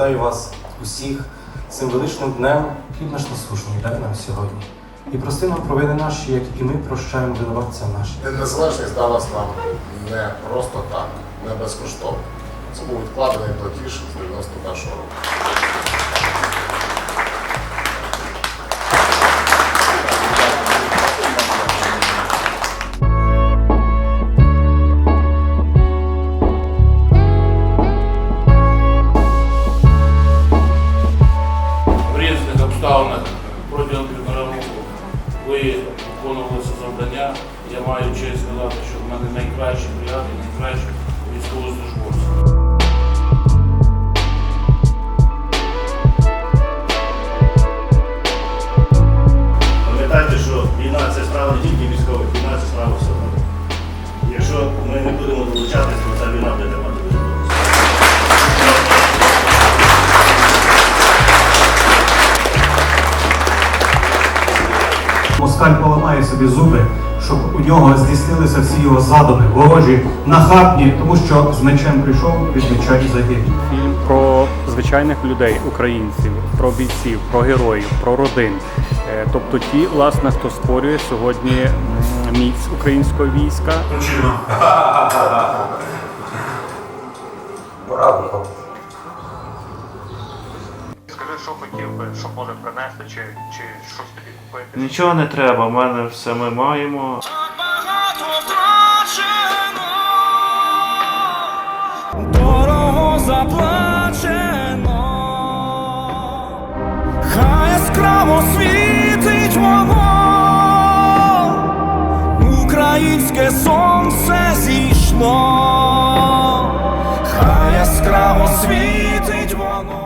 вітаю вас усіх цим величним днем, хліб наш насушний, дай нам сьогодні. І прости нам провини наші, як і ми прощаємо винуватцям нашим. Незалежність далась нам не просто так, не безкоштовно. Це був відкладений платіж з 91-го року. Ви виконували це завдання. Я маю честь сказати, що в мене найкращі бригади, найкращі військовослужбовці. Пам'ятайте, що війна це справа не тільки військових, війна це справа всього. Якщо ми не будемо долучатися, то ця війна буде Москаль поламає собі зуби, щоб у нього здійснилися всі його задуми, ворожі, нахабні, тому що з мечем прийшов, від меча і загинув. фільм про звичайних людей, українців, про бійців, про героїв, про родин. Е, Тобто ті, власне, хто створює сьогодні міць українського війська. Скажи, що хотів би, що може принести, чи чи щось тобі купити. Нічого не треба, в мене все ми маємо. Дорого заплачено. Хай яскраво світить воно, українське сонце зійшло, хай яскраво світить воно.